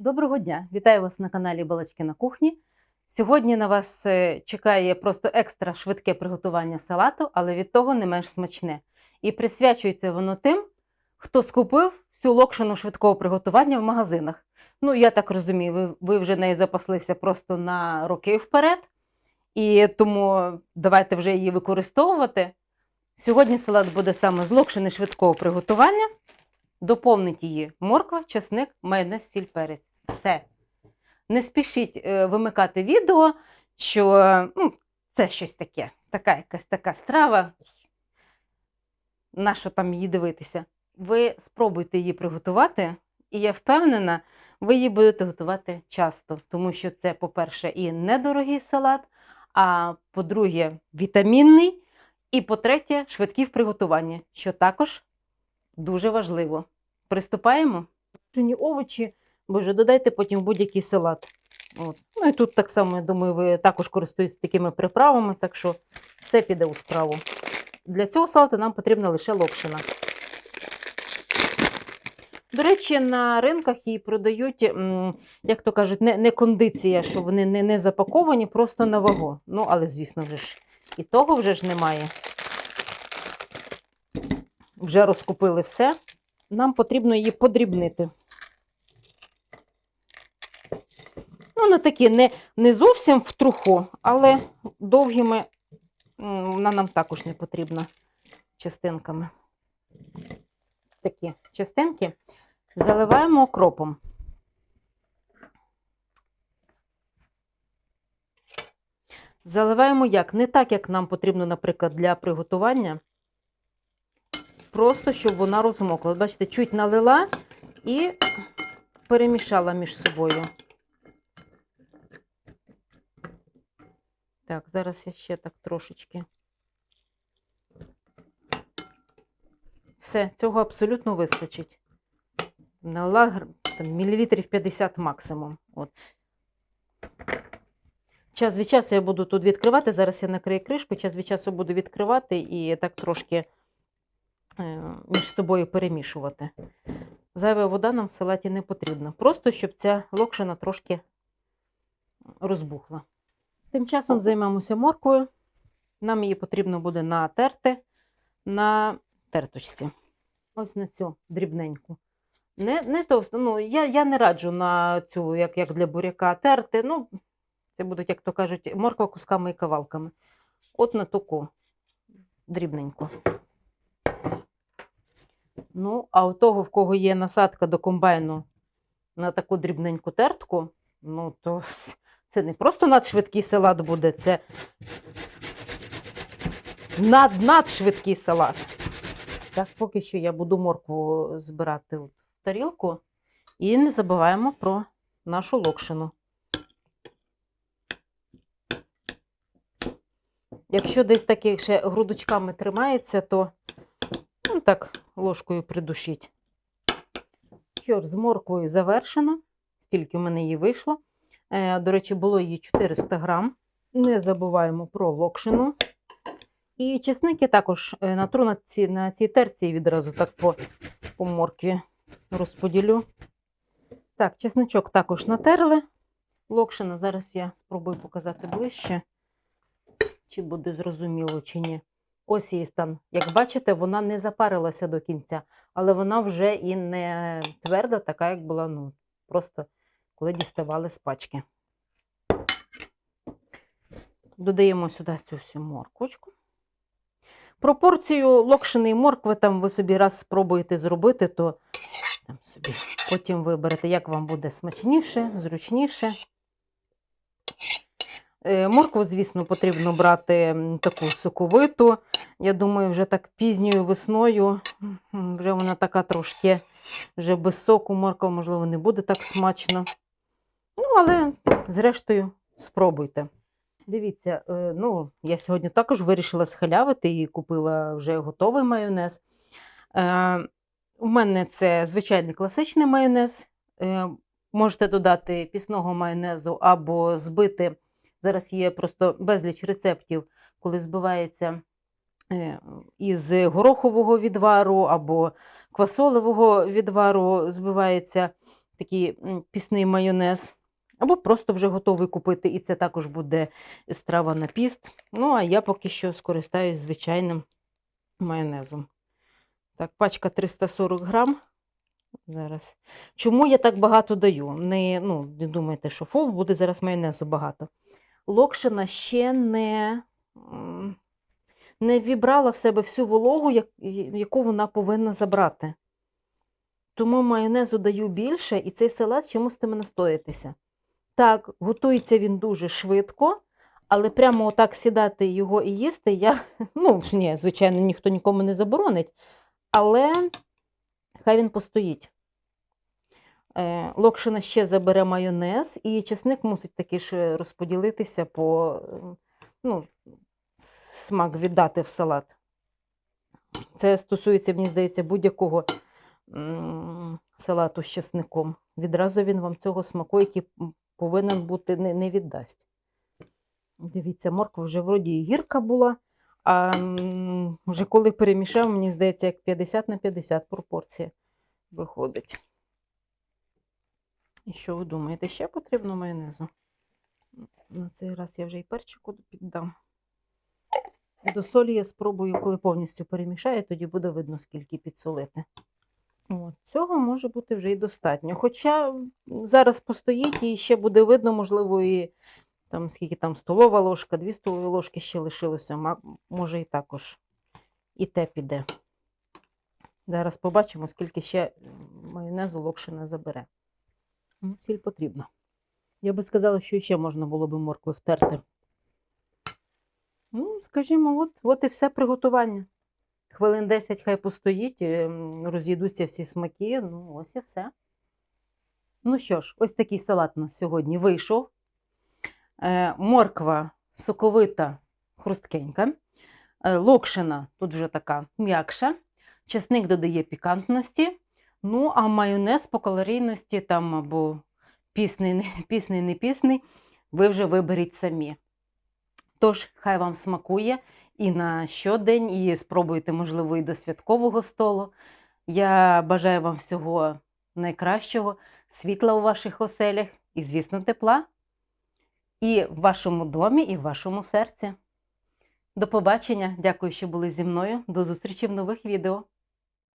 Доброго дня! Вітаю вас на каналі Балачки на кухні. Сьогодні на вас е, чекає просто екстра швидке приготування салату, але від того не менш смачне. І присвячується воно тим, хто скупив всю локшину швидкого приготування в магазинах. Ну, я так розумію, ви, ви вже нею запаслися просто на роки вперед, і тому давайте вже її використовувати. Сьогодні салат буде саме з локшини швидкого приготування. Доповнить її морква, чесник, майонез, сіль, перець. Все. Не спішіть е, вимикати відео, що ну, це щось таке, така якась така страва. Нащо там її дивитися? Ви спробуйте її приготувати, і я впевнена, ви її будете готувати часто, тому що це, по-перше, і недорогий салат, а по-друге, вітамінний, і по-третє, швидкий в приготуванні, що також дуже важливо. Приступаємо. Овочі, боже, додайте потім будь-який салат. От. Ну і тут так само, я думаю, ви також користуєтесь такими приправами, так що все піде у справу. Для цього салату нам потрібна лише локшина. До речі, на ринках її продають, як то кажуть, не, не кондиція, що вони не, не запаковані, просто на вагу. Ну, але, звісно, вже ж і того вже ж немає. Вже розкупили все. Нам потрібно її подрібнити. Ну, не такі, не, не зовсім в труху, але довгими вона нам також не потрібна частинками. Такі частинки заливаємо окропом. Заливаємо як? Не так, як нам потрібно, наприклад, для приготування. Просто щоб вона розмокла. Бачите, чуть налила і перемішала між собою. Так, зараз я ще так трошечки. Все, цього абсолютно вистачить. Налила гр- там, мілілітрів 50 максимум. От. Час від часу я буду тут відкривати. Зараз я накрию кришку, час від часу буду відкривати і так трошки е, між собою перемішувати. Зайва вода нам в салаті не потрібна. Просто щоб ця локшина трошки розбухла. Тим часом займемося морквою. Нам її потрібно буде натерти на терточці. Ось на цю дрібненьку. Не, не товсто, ну, я, я не раджу на цю, як, як для буряка, терти. Ну, це будуть, як то кажуть, морква кусками і кавалками. От на таку дрібненьку. Ну, а у того, в кого є насадка до комбайну на таку дрібненьку тертку, ну, то це не просто надшвидкий салат буде, це над-надшвидкий салат. Так, поки що я буду моркву збирати в тарілку. І не забуваємо про нашу локшину. Якщо десь таких ще грудочками тримається, то ну, так ложкою придушіть. Що ж, з морквою завершено. Стільки в мене її вийшло. Е, До речі, було її 400 грам. Не забуваємо про локшину. І чесники також е, натру на, ці, на цій терці відразу так по, по моркві розподілю. Так, чесничок також натерли. Локшина, зараз я спробую показати ближче, чи буде зрозуміло, чи ні. Ось її стан. Як бачите, вона не запарилася до кінця, але вона вже і не тверда, така, як була, ну, просто коли діставали з пачки. Додаємо сюди цю всю морквочку. Пропорцію локшини і моркви там ви собі раз спробуєте зробити, то там собі потім виберете, як вам буде смачніше, зручніше. Е, Моркву, звісно, потрібно брати таку соковиту. Я думаю, вже так пізньою весною, вже вона така трошки вже без соку морква, можливо, не буде так смачно. Ну, але, зрештою, спробуйте. Дивіться, е, ну, я сьогодні також вирішила схилявити і купила вже готовий майонез. Е, У мене це звичайний класичний майонез. Е, Можете додати пісного майонезу або збити. Зараз є просто безліч рецептів, коли збивається із горохового відвару або квасолевого відвару збивається такий пісний майонез. Або просто вже готовий купити, і це також буде страва на піст. Ну, а я поки що скористаюсь звичайним майонезом. Так, пачка 340 грам. Зараз. Чому я так багато даю? Не, ну, не думайте, що фу, буде зараз майонезу багато. Локшина ще не, не вібрала в себе всю вологу, як- яку вона повинна забрати. Тому майонезу даю більше, і цей салат чомусь тиме настоятися. Так, готується він дуже швидко, але прямо отак сідати його і їсти я, ну, ні, звичайно, ніхто нікому не заборонить, але хай він постоїть. Е, Локшина ще забере майонез, і чесник мусить таки ж розподілитися по ну, смак віддати в салат. Це стосується, мені здається, будь-якого салату з чесником. Відразу він вам цього смаку, який повинен бути, не, не віддасть. Дивіться, морква вже вроді і гірка була, а вже коли перемішав, мені здається, як 50 на 50 пропорція виходить. І що ви думаєте, ще потрібно майонезу? На цей раз я вже і перчику піддам. До солі я спробую, коли повністю перемішаю, тоді буде видно, скільки підсолити. От, цього може бути вже і достатньо. Хоча зараз постоїть і ще буде видно, можливо, і там скільки там столова ложка, дві столові ложки ще лишилося. Може і також і те піде. Зараз побачимо, скільки ще майонезу локшина забере. Ну, Сіль потрібна. Я би сказала, що ще можна було би моркви втерти. Ну, скажімо, от, от і все приготування. Хвилин 10 хай постоїть, ем, розійдуться всі смаки. Ну, ось і все. Ну що ж, ось такий салат у нас сьогодні вийшов. Е, морква соковита, хрусткенька. Е, локшина тут вже така м'якша. Часник додає пікантності. Ну, а майонез по калорійності там або пісний, пісний, не пісний, ви вже виберіть самі. Тож, хай вам смакує і на щодень, і спробуйте, можливо, і до святкового столу. Я бажаю вам всього найкращого, світла у ваших оселях і, звісно, тепла. І в вашому домі, і в вашому серці. До побачення. Дякую, що були зі мною. До зустрічі в нових відео.